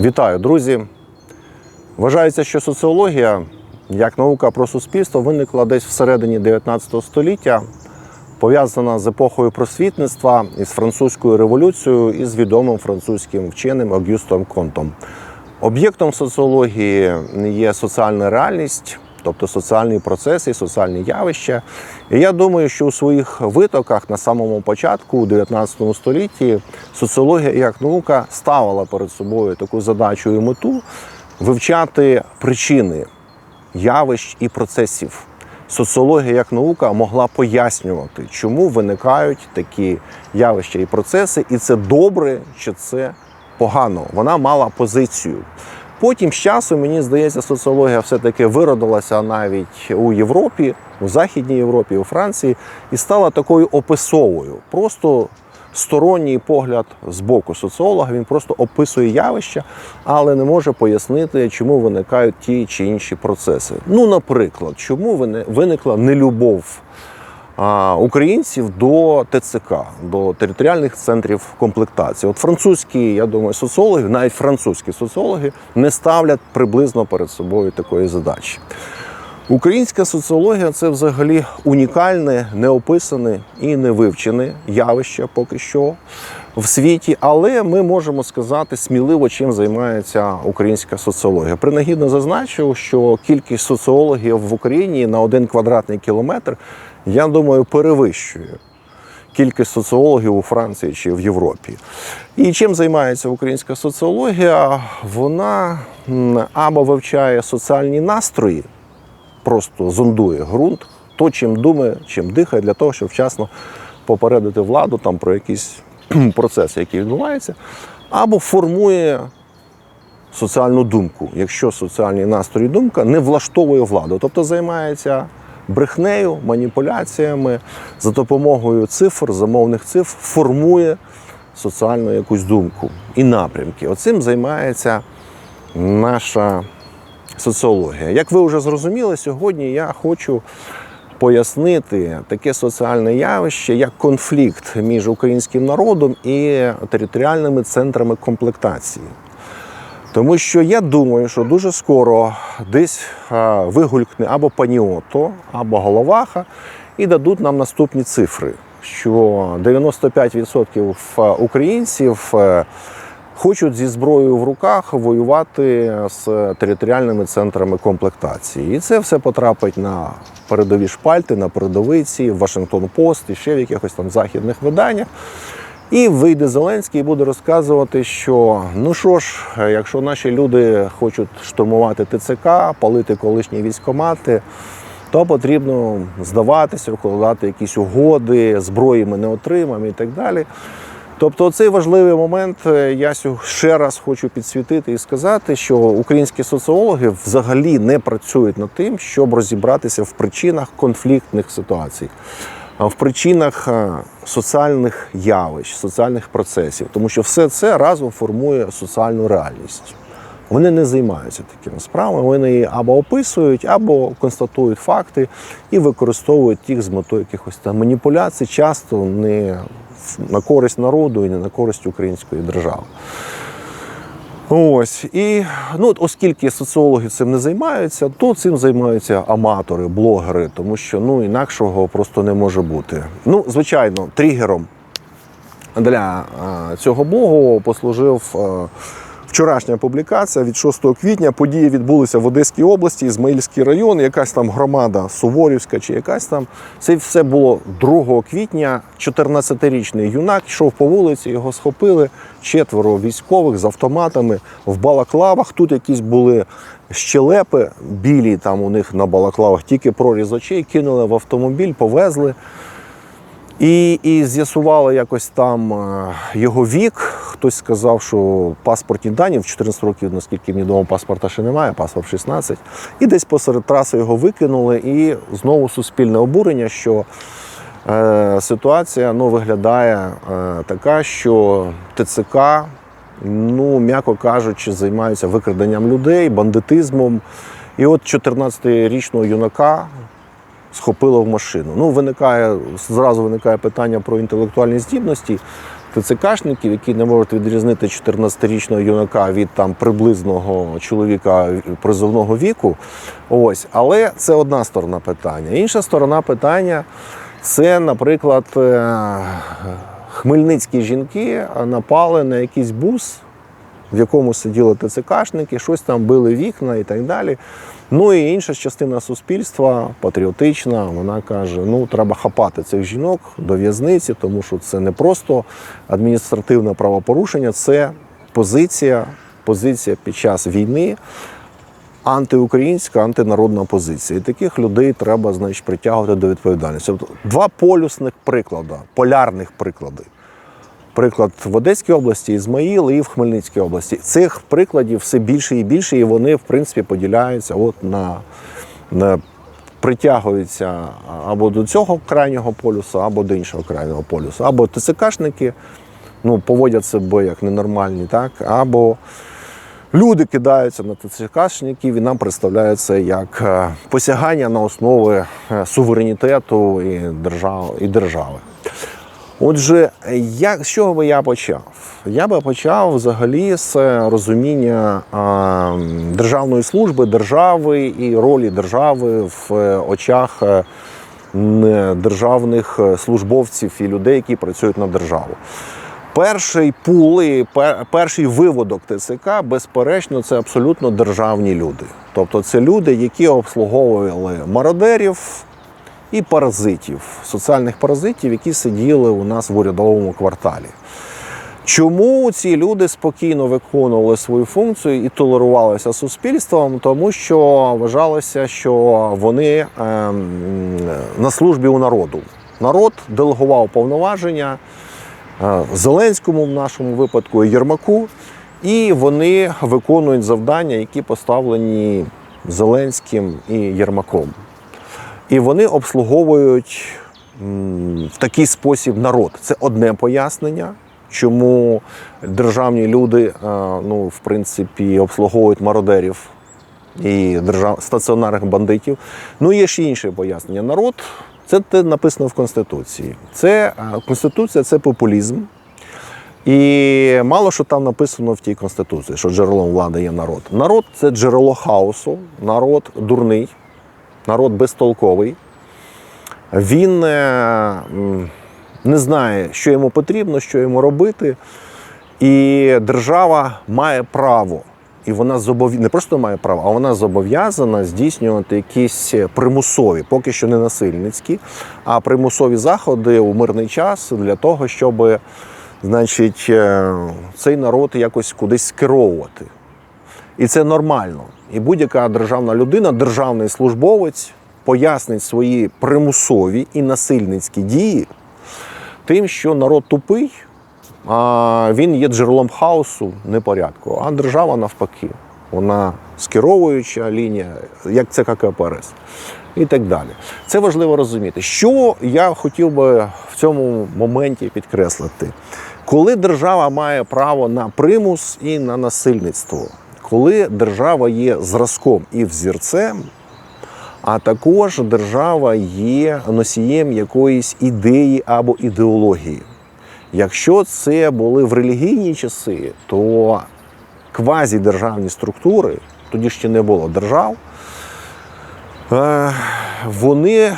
Вітаю, друзі! Вважається, що соціологія як наука про суспільство виникла десь всередині 19 століття, пов'язана з епохою просвітництва із французькою революцією і з відомим французьким вченим Огюстом Контом. Об'єктом соціології є соціальна реальність, тобто соціальні процеси соціальні явища. І я думаю, що у своїх витоках на самому початку, у 19 столітті, соціологія як наука ставила перед собою таку задачу і мету вивчати причини явищ і процесів. Соціологія як наука могла пояснювати, чому виникають такі явища і процеси, і це добре чи це погано. Вона мала позицію. Потім з часом, мені здається, соціологія все-таки виродилася навіть у Європі, у Західній Європі, у Франції, і стала такою описовою. Просто сторонній погляд з боку соціолога, він просто описує явища, але не може пояснити, чому виникають ті чи інші процеси. Ну, наприклад, чому вини- виникла нелюбов українців до ТЦК, до територіальних центрів комплектації. От французькі, я думаю, соціологи, навіть французькі соціологи, не ставлять приблизно перед собою такої задачі. Українська соціологія це взагалі унікальне, неописане і не вивчене явище поки що в світі, але ми можемо сказати сміливо, чим займається українська соціологія. Принагідно зазначив, що кількість соціологів в Україні на один квадратний кілометр, я думаю, перевищує кількість соціологів у Франції чи в Європі. І чим займається українська соціологія? Вона або вивчає соціальні настрої, просто зондує ґрунт, то чим думає, чим дихає, для того, щоб вчасно попередити владу там про якісь процеси, які відбуваються, або формує соціальну думку, якщо соціальні настрої і думка не влаштовує владу, тобто займається брехнею, маніпуляціями за допомогою цифр, замовних цифр, формує соціальну якусь думку і напрямки. Оцим займається наша соціологія. Як ви вже зрозуміли, сьогодні я хочу пояснити таке соціальне явище, як конфлікт між українським народом і територіальними центрами комплектації. Тому що я думаю, що дуже скоро десь вигулькне або паніото, або головаха, і дадуть нам наступні цифри, що 95% українців е, хочуть зі зброєю в руках воювати з територіальними центрами комплектації. І це все потрапить на передові шпальти, на передовиці, в Вашингтон Пост і ще в якихось там західних виданнях. І вийде Зеленський і буде розказувати, що ну що ж, якщо наші люди хочуть штурмувати ТЦК, палити колишні військомати, то потрібно здаватися, укладати якісь угоди, зброї ми не отримаємо і так далі. Тобто, цей важливий момент е, я ще раз хочу підсвітити і сказати, що українські соціологи взагалі не працюють над тим, щоб розібратися в причинах конфліктних ситуацій, в причинах е, соціальних явищ, соціальних процесів, тому що все це разом формує соціальну реальність. Вони не займаються такими справами. Вони її або описують, або констатують факти і використовують їх з метою якихось там маніпуляцій, часто не на користь народу і не на користь української держави. Ось і ну, оскільки соціологи цим не займаються, то цим займаються аматори, блогери, тому що ну інакшого просто не може бути. Ну, звичайно, тригером для цього блогу послужив вчорашня публікація від 6 квітня. Події відбулися в Одеській області, Ізмаїльський район, якась там громада Суворівська чи якась там. Це все було 2 квітня. 14-річний юнак йшов по вулиці, його схопили четверо військових з автоматами в балаклавах. Тут якісь були щелепи білі там у них на балаклавах, тільки проріз очей, кинули в автомобіль, повезли. І, і з'ясували якось там е, його вік. Хтось сказав, що паспортні дані в 14 років, наскільки мені відомо, паспорта ще немає, паспорт 16. І десь посеред траси його викинули. І знову суспільне обурення, що е, ситуація ну, виглядає е, така, що ТЦК, ну, м'яко кажучи, займаються викраденням людей, бандитизмом. І от 14-річного юнака схопило в машину. Ну, виникає, зразу виникає питання про інтелектуальні здібності. ТЦКшників, які не можуть відрізнити 14-річного юнака від там приблизного чоловіка призовного віку. Ось, але це одна сторона питання. Інша сторона питання це, наприклад, е, хмельницькі жінки напали на якийсь бус, в якому сиділи ТЦКшники, щось там били вікна і так далі. Ну і інша частина суспільства, патріотична, вона каже: ну треба хапати цих жінок до в'язниці, тому що це не просто адміністративне правопорушення, це позиція, позиція під час війни. Антиукраїнська, антинародна позиція. І таких людей треба, значить, притягувати до відповідальності. Тобто два полюсних приклади, полярних приклади. Приклад в Одеській області, Ізмаїл і в Хмельницькій області. Цих прикладів все більше і більше, і вони, в принципі, поділяються от на, на притягуються або до цього крайнього полюсу, або до іншого крайнього полюсу. Або ТЦКшники ну, поводять себе як ненормальні, так, або люди кидаються на ТЦКшників і нам представляють як е, посягання на основи е, суверенітету і держави. Отже, як, з чого би я почав? Я би почав взагалі з розуміння а, державної служби, держави і ролі держави в е, очах е, державних службовців і людей, які працюють на державу. Перший пул і пер- перший виводок ТЦК, безперечно, це абсолютно державні люди. Тобто це люди, які обслуговували мародерів, і паразитів, соціальних паразитів, які сиділи у нас в урядовому кварталі. Чому ці люди спокійно виконували свою функцію і толерувалися суспільством? Тому що вважалося, що вони ем, на службі у народу. Народ делегував повноваження е, Зеленському в нашому випадку і Єрмаку, і вони виконують завдання, які поставлені Зеленським і Єрмаком. І вони обслуговують в такий спосіб народ. Це одне пояснення, чому державні люди, е, ну, в принципі, обслуговують мародерів і держав... стаціонарних бандитів. Ну, є ще інше пояснення. Народ це те написано в Конституції. Це е, Конституція це популізм. І мало що там написано в тій конституції, що джерелом влади є народ. Народ це джерело хаосу, народ дурний, народ безтолковий. Він е, не знає, що йому потрібно, що йому робити. І держава має право, і вона зобов... не просто має право, а вона зобов'язана здійснювати якісь примусові, поки що не насильницькі, а примусові заходи у мирний час для того, щоб значить, е, цей народ якось кудись скеровувати. І це нормально. І будь-яка державна людина, державний службовець пояснить свої примусові і насильницькі дії тим, що народ тупий, а він є джерелом хаосу, непорядку. А держава навпаки, вона скеровуюча лінія, як це КПРС. І так далі. Це важливо розуміти. Що я хотів би в цьому моменті підкреслити? Коли держава має право на примус і на насильництво, коли держава є зразком і взірцем, а також держава є носієм якоїсь ідеї або ідеології. Якщо це були в релігійні часи, то квазідержавні структури, тоді ще не було держав, е, вони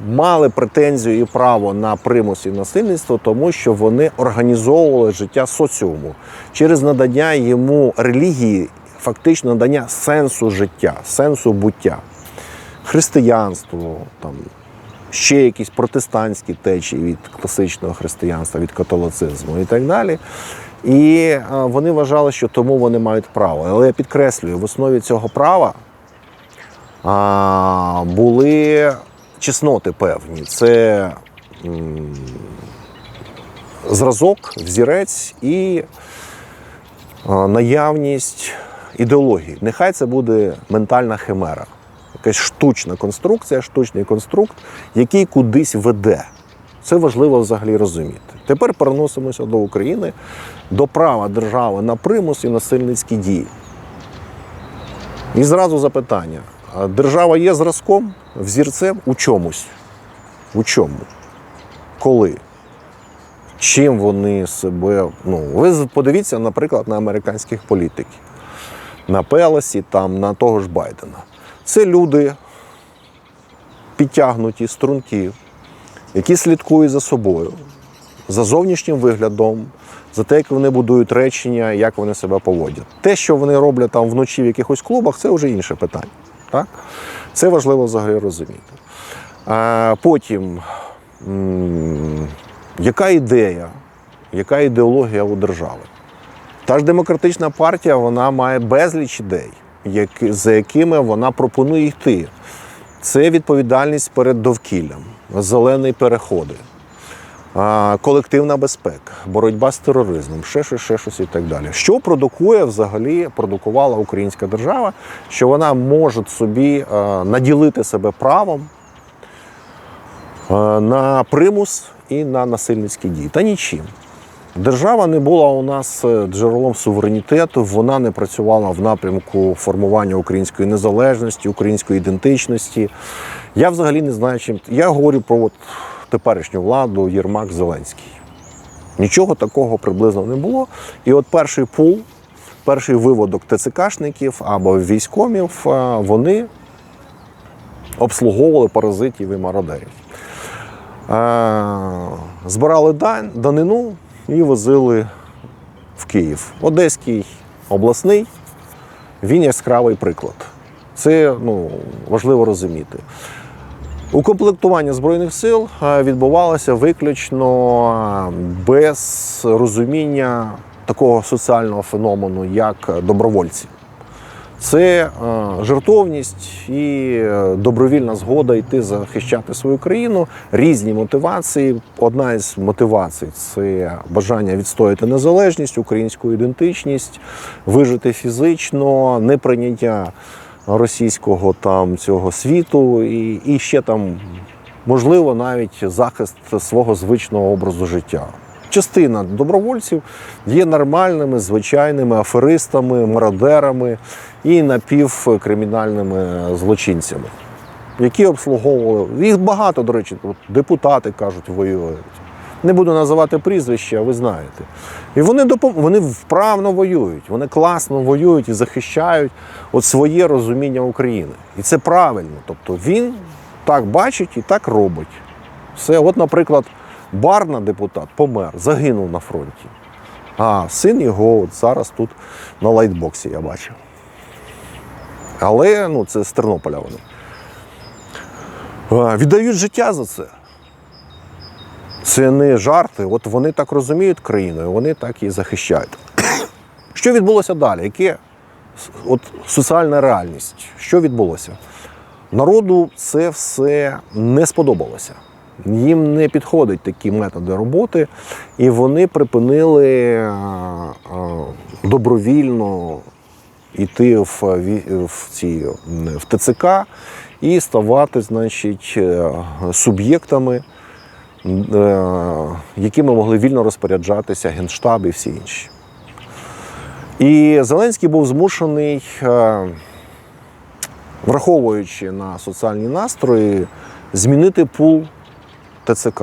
мали претензію і право на примус і насильництво, тому що вони організовували життя соціуму через надання йому релігії, фактично надання сенсу життя, сенсу буття, християнство, там, ще якісь протестантські течії від класичного християнства, від католицизму і так далі. І е, вони вважали, що тому вони мають право. Але я підкреслюю, в основі цього права були чесноти певні. Це зразок, взірець і наявність ідеології. Нехай це буде ментальна химера, якась штучна конструкція, штучний конструкт, який кудись веде. Це важливо взагалі розуміти. Тепер переносимося до України, до права держави на примус і насильницькі дії. І зразу запитання: держава є зразком, взірцем у чомусь? У чому? Коли? чим вони себе. Ну, ви подивіться, наприклад, на американських політиків, на Пелосі, там, на того ж Байдена. Це люди підтягнуті, струнки, які слідкують за собою, за зовнішнім виглядом, за те, як вони будують речення, як вони себе поводять. Те, що вони роблять там вночі в якихось клубах, це вже інше питання. Так? Це важливо взагалі розуміти. А потім, яка ідея, яка ідеологія у держави? Та ж демократична партія вона має безліч ідей, за якими вона пропонує йти. Це відповідальність перед довкіллям, зелені переходи, колективна безпека, боротьба з тероризмом, ще щось, ще щось і так далі. Що продукує взагалі, продукувала українська держава, що вона може собі е, наділити себе правом е, на примус і на насильницькі дії? Та нічим. Держава не була у нас е, джерелом суверенітету, вона не працювала в напрямку формування української незалежності, української ідентичності. Я взагалі не знаю, чим. Я говорю про от теперішню владу Єрмак Зеленський. Нічого такого приблизно не було. І от перший пул, перший виводок ТЦКшників або військомів, е, вони обслуговували паразитів і мародерів. Е, Збирали данину і возили в Київ. Одеський обласний, він яскравий приклад. Це ну, важливо розуміти. Укомплектування Збройних сил е, відбувалося виключно без розуміння такого соціального феномену, як добровольці. Це е, жертовність і е, добровільна згода йти захищати свою країну, різні мотивації. Одна із мотивацій це бажання відстояти незалежність, українську ідентичність, вижити фізично, неприйняття російського там цього світу, і, і ще там можливо навіть захист свого звичного образу життя. Частина добровольців є нормальними, звичайними аферистами, мародерами і напівкримінальними злочинцями, які обслуговували. Їх багато, до речі, депутати кажуть, воюють. Не буду називати прізвища, ви знаєте. І вони допом... вони вправно воюють, вони класно воюють і захищають от своє розуміння України. І це правильно. Тобто він так бачить і так робить. Все, от, наприклад, Барна, депутат, помер, загинув на фронті. А син його от зараз тут на лайтбоксі я бачив. Але ну, це з Тернополя вони. Віддають життя за це. Це не жарти. От вони так розуміють країну, і вони так і захищають. Що відбулося далі? Яке от, соціальна реальність? Що відбулося? Народу це все не сподобалося. Їм не підходять такі методи роботи, і вони припинили а, а, добровільно йти в, в, ці, в ТЦК і ставати, значить, е, суб'єктами, е, якими могли вільно розпоряджатися Генштаб і всі інші. І Зеленський був змушений, е, враховуючи на соціальні настрої, змінити пул ТЦК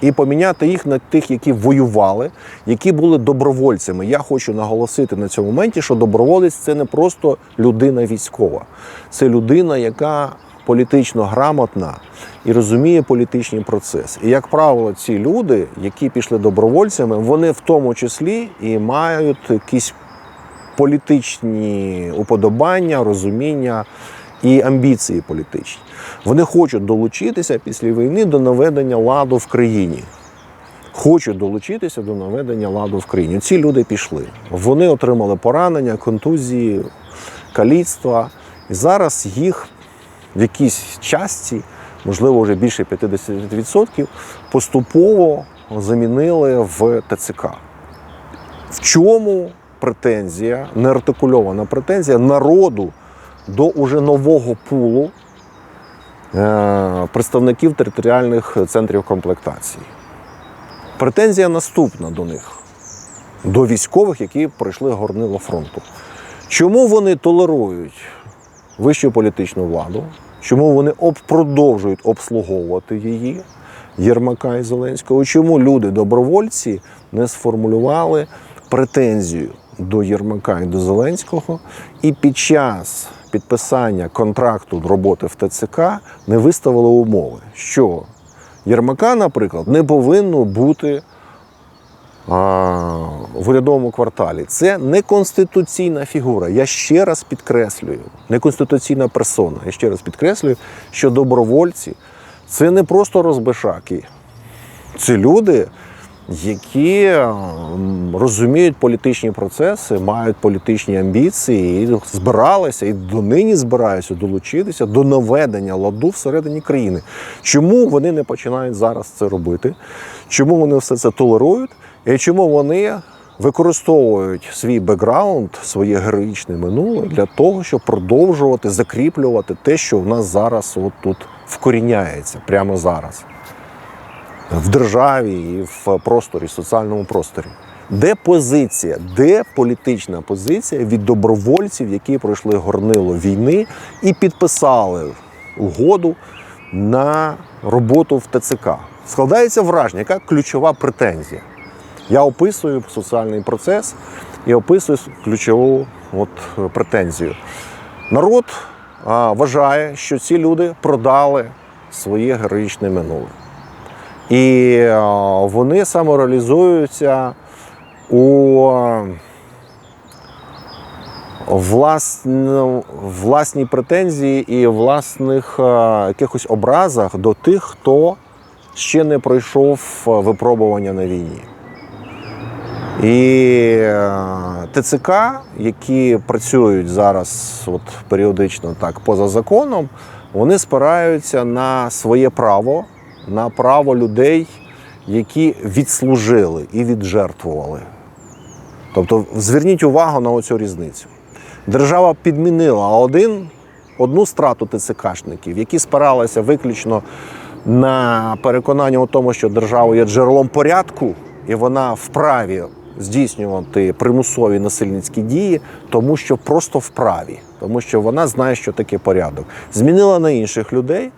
і поміняти їх на тих, які воювали, які були добровольцями. Я хочу наголосити на цьому моменті, що доброволець це не просто людина військова, це людина, яка політично грамотна і розуміє політичний процес. І, як правило, ці люди, які пішли добровольцями, вони в тому числі і мають якісь політичні уподобання, розуміння і амбіції політичні. Вони хочуть долучитися після війни до наведення ладу в країні. Хочуть долучитися до наведення ладу в країні. Ці люди пішли. Вони отримали поранення, контузії, каліцтва. І зараз їх в якійсь частці, можливо, вже більше 50%, поступово замінили в ТЦК. В чому претензія, неартикульована претензія народу до уже нового пулу е, представників територіальних центрів комплектації? Претензія наступна до них, до військових, які пройшли горнило фронту. Чому вони толерують вищу політичну владу? Чому вони об, продовжують обслуговувати її? Єрмака і Зеленського. Чому люди, добровольці, не сформулювали претензію до Єрмака і до Зеленського, і під час підписання контракту роботи в ТЦК не виставили умови, що Єрмака, наприклад, не повинно бути в урядовому кварталі. Це не конституційна фігура. Я ще раз підкреслюю, не конституційна персона. Я ще раз підкреслюю, що добровольці це не просто розбишаки. Це люди, які розуміють політичні процеси, мають політичні амбіції і збиралися і донині збираються долучитися до наведення ладу всередині країни. Чому вони не починають зараз це робити? Чому вони все це толерують? І чому вони використовують свій бекграунд, своє героїчне минуле для того, щоб продовжувати закріплювати те, що в нас зараз от тут вкоріняється прямо зараз в державі і в просторі, соціальному просторі. Де позиція, де політична позиція від добровольців, які пройшли горнило війни і підписали угоду на роботу в ТЦК? Складається враження, яка ключова претензія. Я описую соціальний процес і описую ключову от, претензію. Народ а, вважає, що ці люди продали своє героїчне минуле. І е, вони самореалізуються у е, власно- власній претензії і власних е, якихось образах до тих, хто ще не пройшов випробування на війні. І е, ТЦК, які працюють зараз от, періодично так поза законом, вони спираються на своє право, на право людей, які відслужили і віджертвували. Тобто зверніть увагу на оцю різницю. Держава підмінила один, одну страту ТЦКшників, які спиралися виключно на переконання у тому, що держава є джерелом порядку, і вона вправі здійснювати примусові насильницькі дії, тому що просто вправі, тому що вона знає, що таке порядок. Змінила на інших людей,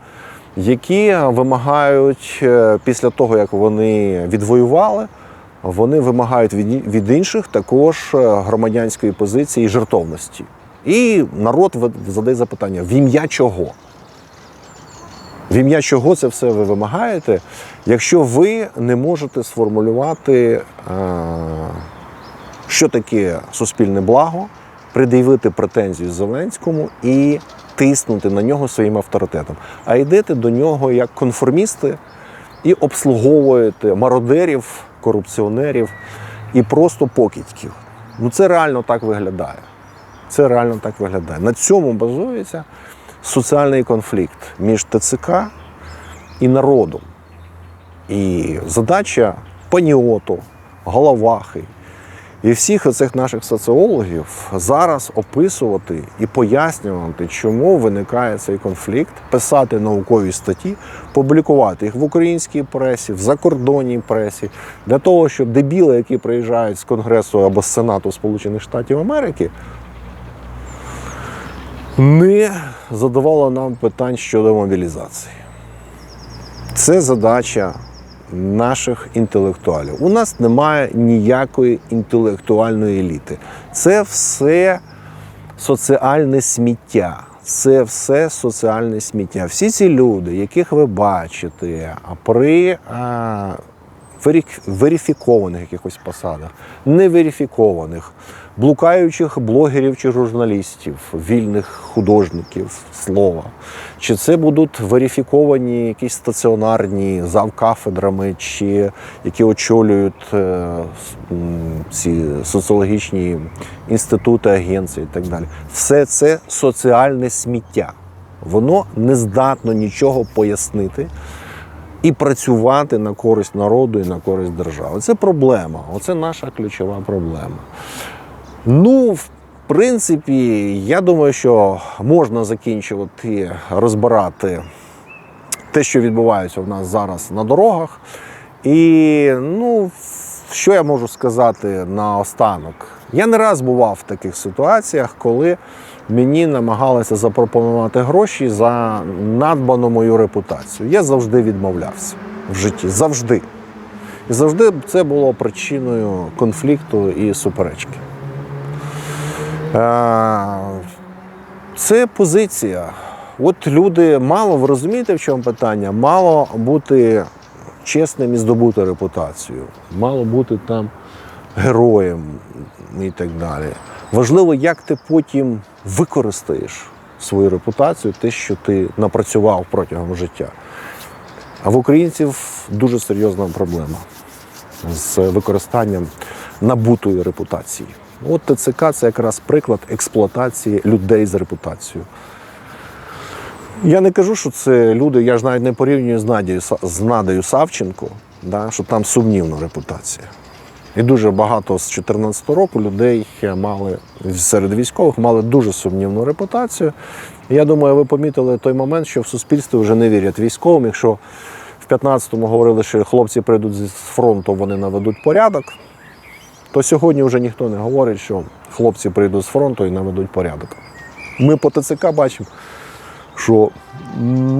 які вимагають е, після того, як вони відвоювали, вони вимагають від, інших також е, громадянської позиції і жертовності. І народ задає запитання: в ім'я чого? В ім'я чого це все ви вимагаєте, якщо ви не можете сформулювати, е, що таке суспільне благо, пред'явити претензію Зеленському і тиснути на нього своїм авторитетом, а йдете до нього як конформісти і обслуговуєте мародерів, корупціонерів і просто покидьків. Ну це реально так виглядає. Це реально так виглядає. На цьому базується соціальний конфлікт між ТЦК і народом. І задача паніоту, Головахи і всіх оцих наших соціологів зараз описувати і пояснювати, чому виникає цей конфлікт, писати наукові статті, публікувати їх в українській пресі, в закордонній пресі, для того, щоб дебіли, які приїжджають з Конгресу або з Сенату Сполучених Штатів Америки, не задавало нам питань щодо мобілізації. Це задача наших інтелектуалів. У нас немає ніякої інтелектуальної еліти. Це все соціальне сміття. Це все соціальне сміття. Всі ці люди, яких ви бачите при верифікованих якихось посадах, неверифікованих, блукаючих блогерів чи журналістів, вільних художників слова. Чи це будуть верифіковані якісь стаціонарні завкафедрами, чи які очолюють е, ці соціологічні інститути, агенції і так далі. Все це соціальне сміття. Воно не здатно нічого пояснити і працювати на користь народу і на користь держави. Це проблема. Оце наша ключова проблема. Ну, в принципі, я думаю, що можна закінчувати розбирати те, що відбувається в нас зараз на дорогах. І ну, що я можу сказати наостанок? Я не раз бував в таких ситуаціях, коли мені намагалися запропонувати гроші за надбану мою репутацію. Я завжди відмовлявся. в житті завжди. І завжди це було причиною конфлікту і суперечки. Е, Це позиція. От люди мало, ви розумієте, в чому питання? Мало бути чесним і здобути репутацію, мало бути там героєм і так далі. Важливо, як ти потім використаєш свою репутацію, те, що ти напрацював протягом життя. А в українців дуже серйозна проблема з використанням набутої репутації. От ТЦК це якраз приклад експлуатації людей з репутацією. Я не кажу, що це люди, я ж навіть не порівнюю з Надією, з Надею Савченко, да, що там сумнівна репутація. І дуже багато з 2014 року людей мали серед військових мали дуже сумнівну репутацію. Я думаю, ви помітили той момент, що в суспільстві вже не вірять військовим. Якщо в 15-му говорили, що хлопці прийдуть з фронту, вони наведуть порядок, то сьогодні вже ніхто не говорить, що хлопці прийдуть з фронту і наведуть порядок. Ми по ТЦК бачимо, що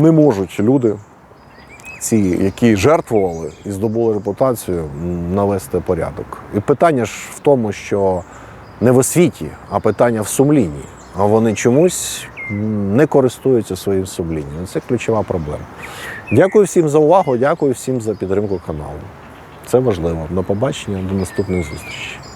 не можуть люди, ці, які жертвували і здобули репутацію, навести порядок. І питання ж в тому, що не в освіті, а питання в сумлінні. А вони чомусь не користуються своїм сумлінням. Це ключова проблема. Дякую всім за увагу, дякую всім за підтримку каналу. Це важливо. До побачення, до наступних зустрічей.